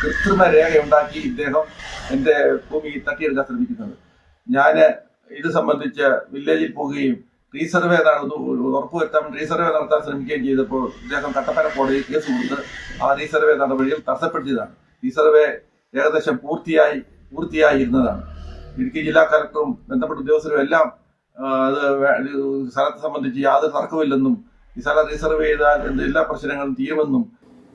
കൃത്രിമ രേഖയുണ്ടാക്കി ഇദ്ദേഹം എന്റെ ഭൂമി തട്ടിയെടുക്കാൻ ശ്രമിക്കുന്നത്. ഞാൻ ഇത് സംബന്ധിച്ച് വില്ലേജിൽ പോവുകയും റീസർവേ ഉറപ്പുവരുത്താൻ റീസർവേ നടത്താൻ ശ്രമിക്കുകയും ചെയ്തപ്പോൾ ഇദ്ദേഹം കട്ടപ്പന കോടതിയിൽ കേസ് കൊടുത്ത് ആ റീസർവേ നടപടികൾ തടസ്സപ്പെടുത്തിയതാണ്. റീസർവേ ഏകദേശം പൂർത്തിയായി പൂർത്തിയായിരുന്നതാണ്. ഇടുക്കി ജില്ലാ കലക്ടറും ബന്ധപ്പെട്ട ഉദ്യോഗസ്ഥരും എല്ലാം അത് സ്ഥലത്തെ സംബന്ധിച്ച് യാതൊരു തർക്കമില്ലെന്നും ഈ സ്ഥലം റീസർവ് ചെയ്താൽ എല്ലാ പ്രശ്നങ്ങളും തീരുമെന്നും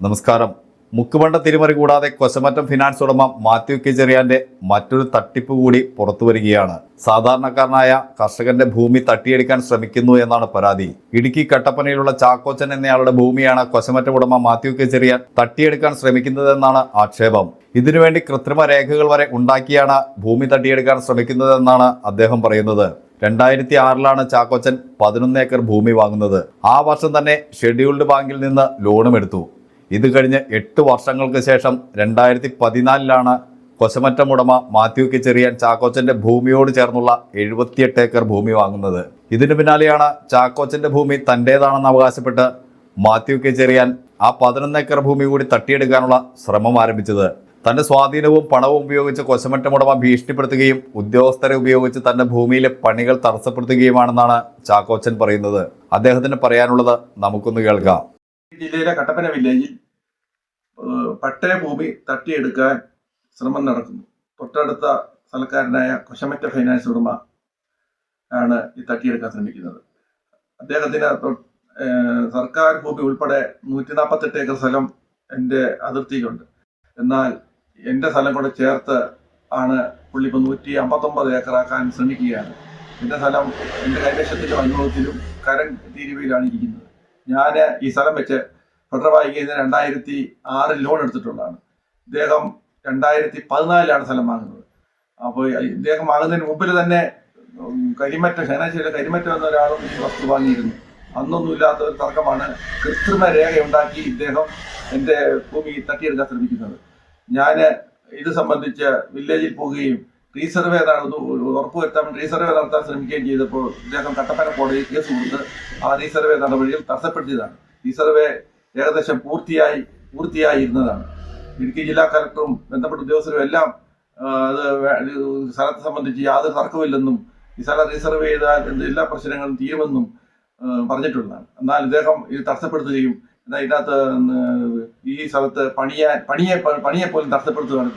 നമസ്കാരം. മുക്കുമണ്ട തിരിമറി കൂടാതെ കൊശമറ്റം ഫിനാൻസ് ഉടമ മാത്യു കെ ചെറിയാന്റെ മറ്റൊരു തട്ടിപ്പ് കൂടി പുറത്തു വരികയാണ്. സാധാരണക്കാരനായ കർഷകന്റെ ഭൂമി തട്ടിയെടുക്കാൻ ശ്രമിക്കുന്നു എന്നാണ് പരാതി. ഇടുക്കി കട്ടപ്പനയിലുള്ള ചാക്കോച്ചൻ എന്നയാളുടെ ഭൂമിയാണ് കൊശമറ്റം ഉടമ മാത്യു കെ ചെറിയാൻ തട്ടിയെടുക്കാൻ ശ്രമിക്കുന്നതെന്നാണ് ആക്ഷേപം. ഇതിനുവേണ്ടി കൃത്രിമ രേഖകൾ വരെ ഉണ്ടാക്കിയാണ് ഭൂമി തട്ടിയെടുക്കാൻ ശ്രമിക്കുന്നതെന്നാണ് അദ്ദേഹം പറയുന്നത്. രണ്ടായിരത്തി ആറിലാണ് ചാക്കോച്ചൻ പതിനൊന്ന് ഏക്കർ ഭൂമി വാങ്ങുന്നത്. ആ വർഷം തന്നെ ഷെഡ്യൂൾഡ് ബാങ്കിൽ നിന്ന് ലോണും എടുത്തു ഇത് കഴിഞ്ഞ് എട്ട് വർഷങ്ങൾക്ക് ശേഷം രണ്ടായിരത്തി പതിനാലിലാണ് കൊശമറ്റം ഉടമ മാത്യു കെ ചെറിയാൻ ചാക്കോച്ചന്റെ ഭൂമിയോട് ചേർന്നുള്ള എഴുപത്തിയെട്ട് ഏക്കർ ഭൂമി വാങ്ങുന്നത്. ഇതിനു പിന്നാലെയാണ് ചാക്കോച്ചന്റെ ഭൂമി തന്റേതാണെന്ന് അവകാശപ്പെട്ട് മാത്യു കെ ചെറിയാൻ ആ പതിനൊന്ന് ഏക്കർ ഭൂമി കൂടി തട്ടിയെടുക്കാനുള്ള ശ്രമം ആരംഭിച്ചത്. തന്റെ സ്വാധീനവും പണവും ഉപയോഗിച്ച് കൊശമറ്റം ഉടമ ഭീഷണിപ്പെടുത്തുകയും ഉദ്യോഗസ്ഥരെ ഉപയോഗിച്ച് തന്റെ ഭൂമിയിലെ പണികൾ തടസ്സപ്പെടുത്തുകയുമാണെന്നാണ് ചാക്കോച്ചൻ പറയുന്നത്. അദ്ദേഹത്തിന് പറയാനുള്ളത് നമുക്കൊന്ന് കേൾക്കാം. ജില്ലയിലെ കട്ടപ്പന വില്ലേജിൽ പട്ടയ ഭൂമി തട്ടിയെടുക്കാൻ ശ്രമം നടക്കുന്നു. തൊട്ടടുത്ത സ്ഥലക്കാരനായ കൊശമറ്റ ഫൈനാൻസ് ഉടമ ആണ് ഈ തട്ടിയെടുക്കാൻ ശ്രമിക്കുന്നത്. അദ്ദേഹത്തിന് സർക്കാർ ഭൂമി ഉൾപ്പെടെ നൂറ്റി നാൽപ്പത്തെട്ട് ഏക്കർ സ്ഥലം എന്റെ അതിർത്തിയിലുണ്ട്. എന്നാൽ എന്റെ സ്ഥലം കൂടെ ചേർത്ത് ആണ് പുള്ളി ഇപ്പോൾ നൂറ്റി അമ്പത്തൊമ്പത് ഏക്കറാക്കാൻ ശ്രമിക്കുകയാണ്. എന്റെ സ്ഥലം എന്റെ കൈവശത്തിലും അനുഭവത്തിലും കരൻ തീരുവയിലാണ് ഇരിക്കുന്നത്. ഞാൻ ഈ സ്ഥലം വെച്ച് ഫെഡറൽ ബാങ്കിൽ നിന്ന് രണ്ടായിരത്തി ആറിൽ ലോൺ എടുത്തിട്ടുള്ളതാണ്. ഇദ്ദേഹം രണ്ടായിരത്തി പതിനാലിലാണ് സ്ഥലം വാങ്ങുന്നത്. അപ്പോൾ ഇദ്ദേഹം വാങ്ങുന്നതിന് മുമ്പിൽ തന്നെ കരിമറ്റ ശനാശിയിലെ കരിമറ്റ എന്ന ഒരാളും ഈ വസ്തു വാങ്ങിയിരുന്നു. അന്നൊന്നും ഇല്ലാത്ത ഒരു തർക്കമാണ് കൃത്രിമ രേഖയുണ്ടാക്കി ഇദ്ദേഹം എന്റെ ഭൂമി തട്ടിയെടുക്കാൻ ശ്രമിക്കുന്നത്. ഞാൻ ഇത് സംബന്ധിച്ച് വില്ലേജിൽ പോവുകയും റീസർവേ ഉറപ്പുവരുത്താൻ റീസർവേ നടത്താൻ ശ്രമിക്കുകയും ചെയ്തപ്പോൾ ഇദ്ദേഹം കട്ടപ്പന കോടതിയിൽ കേസ് കൊടുത്ത് ആ റീസർവേ നടപടികൾ തടസ്സപ്പെടുത്തിയതാണ്. റീസർവേ ഏകദേശം പൂർത്തിയായി പൂർത്തിയായിരുന്നതാണ്. ഇടുക്കി ജില്ലാ കളക്ടറും ബന്ധപ്പെട്ട ഉദ്യോഗസ്ഥരും എല്ലാം അത് സ്ഥലത്തെ സംബന്ധിച്ച് യാതൊരു തർക്കമില്ലെന്നും ഈ സ്ഥലം റിസർവ് ചെയ്താൽ എല്ലാ പ്രശ്നങ്ങളും തീരുമെന്നും പറഞ്ഞിട്ടുള്ളതാണ്. എന്നാൽ ഇദ്ദേഹം ഇത് തടസ്സപ്പെടുത്തുകയും എന്നാൽ ഇതിനകത്ത് ഈ സ്ഥലത്ത് പണിയാൻ പണിയെ പണിയെ പോലും തടസ്സപ്പെടുത്തുകയാണ്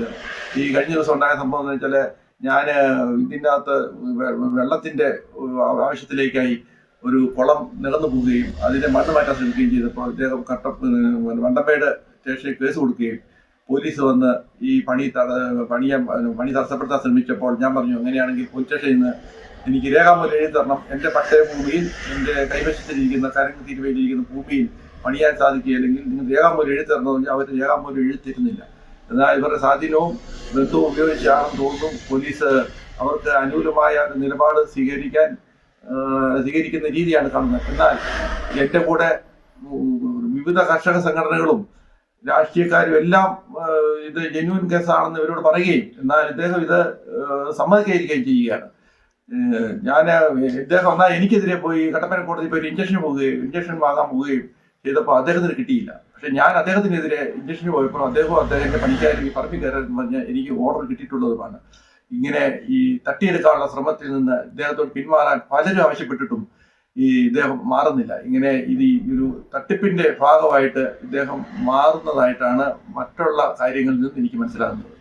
ഈ കഴിഞ്ഞ ദിവസം ഉണ്ടായ സംഭവം എന്ന് വെച്ചാൽ ഞാൻ ഇതിന്റെ അകത്ത് വെള്ളത്തിന്റെ ആവശ്യത്തിലേക്കായി ഒരു കുളം നിറന്നു പോവുകയും അതിനെ മണ്ണ് മാറ്റാൻ ശ്രമിക്കുകയും ചെയ്തപ്പോൾ അദ്ദേഹം കട്ട വണ്ടമേട് സ്റ്റേഷനിൽ കേസ് കൊടുക്കുകയും പോലീസ് വന്ന് ഈ പണി തട പണിയെ പണി തടസ്സപ്പെടുത്താൻ ശ്രമിച്ചപ്പോൾ ഞാൻ പറഞ്ഞു അങ്ങനെയാണെങ്കിൽ പോലീസ് സ്റ്റേഷനിൽ നിന്ന് എനിക്ക് രേഖാമൂലം എഴുതി തരണം. എന്റെ പട്ടയ ഭൂമിയിൽ എന്റെ കൈവശത്തിലിരിക്കുന്ന കരങ്ങ് തീരുവയിലിരിക്കുന്ന ഭൂമിയിൽ പണിയാൻ സാധിക്കുകയില്ലെങ്കിൽ നിങ്ങൾ രേഖാമൂലം എഴുതി തരണമെന്ന് അവർ രേഖാമൂലം എഴുതി തരുന്നില്ല. എന്നാൽ ഇവരുടെ സ്വാധീനവും ബന്ധവും ഉപയോഗിച്ചാണെന്ന് തോന്നുന്നു പോലീസ് അവർക്ക് അനുകൂലമായ നിലപാട് സ്വീകരിക്കാൻ സ്വീകരിക്കുന്ന രീതിയാണ് കാണുന്നത്. എന്നാൽ എന്റെ കൂടെ വിവിധ കർഷക സംഘടനകളും രാഷ്ട്രീയക്കാരും എല്ലാം ഇത് ജെന്യൂൻ കേസാണെന്ന് ഇവരോട് പറയുകയും എന്നാൽ ഇദ്ദേഹം ഇത് സമ്മതിക്കാതിരിക്കുകയും ചെയ്യുകയാണ്. ഞാൻ ഇദ്ദേഹം എന്നാൽ എനിക്കെതിരെ പോയി കട്ടപ്പന കോടതി പോയി ഇഞ്ചക്ഷൻ പോവുകയും ഇഞ്ചക്ഷൻ വാങ്ങാൻ പോവുകയും ചെയ്തപ്പോൾ അദ്ദേഹത്തിന് കിട്ടിയില്ല. പക്ഷെ ഞാൻ അദ്ദേഹത്തിനെതിരെ ഇഞ്ചക്ഷന് പോയപ്പോൾ അദ്ദേഹവും അദ്ദേഹത്തിന്റെ പണിക്കാരും ഈ പറമ്പിൽ കയറാൻ പറഞ്ഞ് എനിക്ക് ഓർഡർ കിട്ടിയിട്ടുള്ളതുമാണ്. ഇങ്ങനെ ഈ തട്ടിയെടുക്കാനുള്ള ശ്രമത്തിൽ നിന്ന് ഇദ്ദേഹത്തോട് പിന്മാറാൻ പലരും ആവശ്യപ്പെട്ടിട്ടും ഈ ഇദ്ദേഹം മാറുന്നില്ല. ഇങ്ങനെ ഇത് ഈ ഒരു തട്ടിപ്പിന്റെ ഭാഗമായിട്ട് ഇദ്ദേഹം മാറുന്നതായിട്ടാണ് മറ്റുള്ള കാര്യങ്ങളിൽ നിന്ന് എനിക്ക് മനസ്സിലാകുന്നത്.